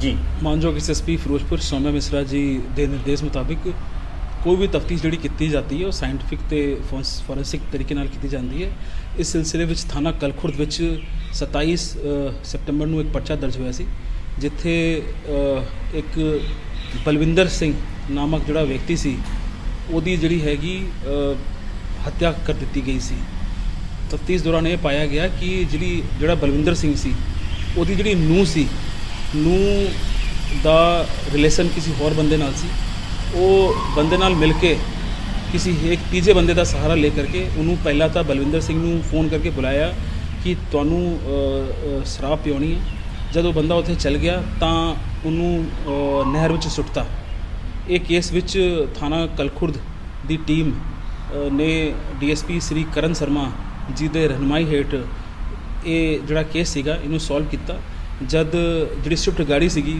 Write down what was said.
ਜੀ। ਮਾਨਯੋਗ ਐਸਐਸਪੀ ਫਿਰੋਜ਼ਪੁਰ ਸੌਮਿਆ ਮਿਸਰਾ ਜੀ ਦੇ ਨਿਰਦੇਸ਼ ਮੁਤਾਬਿਕ ਕੋਈ ਵੀ ਤਫਤੀਸ਼ ਜਿਹੜੀ ਕੀਤੀ ਜਾਂਦੀ ਹੈ ਉਹ ਸਾਇੰਟੀਫਿਕ ਤੇ ਫੋਰੈਂਸਿਕ ਤਰੀਕੇ ਨਾਲ ਕੀਤੀ ਜਾਂਦੀ ਹੈ। ਇਸ ਸਿਲਸਿਲੇ ਵਿੱਚ ਥਾਣਾ ਕਲਖੁਰਦ ਵਿੱਚ 27 ਅ, ਸਤੰਬਰ ਨੂੰ ਇੱਕ ਪਰਚਾ ਦਰਜ ਹੋਇਆ ਸੀ ਜਿੱਥੇ ਅ, ਇੱਕ ਬਲਵਿੰਦਰ ਸਿੰਘ ਨਾਮਕ ਜਿਹੜਾ ਵਿਅਕਤੀ ਸੀ ਉਹਦੀ ਜਿਹੜੀ ਹੈਗੀ ਅ, ਹੱਤਿਆ ਕਰ ਦਿੱਤੀ ਗਈ ਸੀ। ਤਫਤੀਸ਼ ਦੌਰਾਨ ਇਹ ਪਾਇਆ ਗਿਆ ਕਿ ਜਿਹੜੀ ਜਿਹੜਾ ਬਲਵਿੰਦਰ ਸਿੰਘ ਸੀ ਉਹਦੀ ਜਿਹੜੀ ਨੂੰਹ ਸੀ ਨੂੰ ਦਾ ਰਿਲੇਸ਼ਨ ਕਿਸੇ ਹੋਰ ਬੰਦੇ ਨਾਲ ਸੀ। ਉਹ ਬੰਦੇ ਨਾਲ ਮਿਲ ਕੇ ਕਿਸੇ ਇੱਕ ਤੀਜੇ ਬੰਦੇ ਦਾ ਸਹਾਰਾ ਲੈ ਕਰਕੇ ਉਹਨੂੰ ਪਹਿਲਾਂ ਤਾਂ ਬਲਵਿੰਦਰ ਸਿੰਘ ਨੂੰ ਫੋਨ ਕਰਕੇ ਬੁਲਾਇਆ ਕਿ ਤੁਹਾਨੂੰ ਸ਼ਰਾਬ ਪਿਉਣੀ ਹੈ। ਜਦੋਂ ਬੰਦਾ ਉੱਥੇ ਚਲ ਗਿਆ ਤਾਂ ਉਹਨੂੰ ਨਹਿਰ ਵਿੱਚ ਸੁੱਟਤਾ। ਇਹ ਕੇਸ ਵਿੱਚ ਥਾਣਾ ਕਲਖੁਰਦ ਦੀ ਟੀਮ ਅ, ਨੇ ਡੀਐਸਪੀ ਸ੍ਰੀ ਕਰਨ ਸ਼ਰਮਾ ਜੀ ਦੇ ਰਹਿਨਮਾਈ ਹੇਠ ਇਹ ਜਿਹੜਾ ਕੇਸ ਸੀਗਾ ਇਹਨੂੰ ਸੋਲਵ ਕੀਤਾ। ਜਦ ਜਿਹੜੀ ਸਵਿਫਟ ਗਾੜੀ ਸੀਗੀ